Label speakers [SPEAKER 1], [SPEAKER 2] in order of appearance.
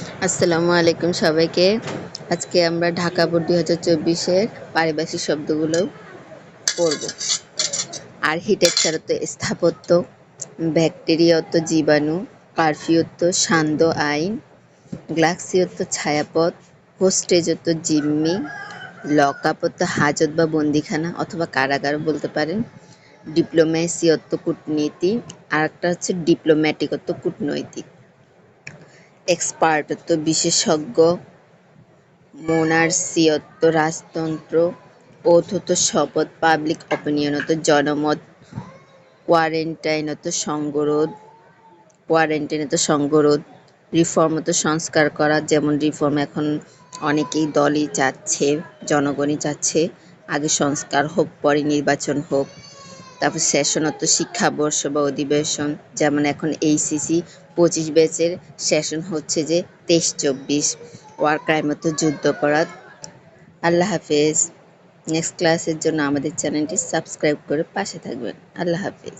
[SPEAKER 1] আসসালামু আলাইকুম সবাইকে। আজকে আমরা ঢাকা বোর্ড দুই হাজার চব্বিশের পারিভাষিক শব্দগুলো পড়ব। আর্কিটেকচারত্ব স্থাপত্য, ব্যাকটেরিয়ত্ব জীবাণু কারফিউত্ব সান্দ আইন, গ্লাক্সিয়ত্ব ছায়াপথ, হোস্টেজত্ব জিম্মি লকআপত্ব হাজত বা বন্দিখানা অথবা কারাগার বলতে পারেন ডিপ্লোম্যাসিয়ত্ব কূটনীতি, আর একটা হচ্ছে ডিপ্লোম্যাটিকত্ব কূটনৈতিক। এক্সপার্টত্ব বিশেষজ্ঞ মোনার্সিয়ত্ব রাজতন্ত্র অথত শপথ, পাবলিক অপিনিয়নত জনমত কোয়ারেন্টাইনত সঙ্গরোধ কোয়ারেন্টাইনত সঙ্গরোধ রিফর্মত সংস্কার করা, যেমন রিফর্ম এখন অনেকেই দলই চাচ্ছে, জনগণই চাচ্ছে, আগে সংস্কার হোক, পরে নির্বাচন হোক। তারপর সেশনত্ব শিক্ষাবর্ষ বা অধিবেশন। যেমন এখন এইসিসি পঁচিশ ব্যাচের সেশন হচ্ছে যে তেইশ, চব্বিশ। ওয়ার ক্রাইমত যুদ্ধপরাধ আল্লাহ হাফেজ। নেক্সট ক্লাসের জন্য আমাদের চ্যানেলটি সাবস্ক্রাইব করে পাশে থাকবেন। আল্লাহ হাফেজ।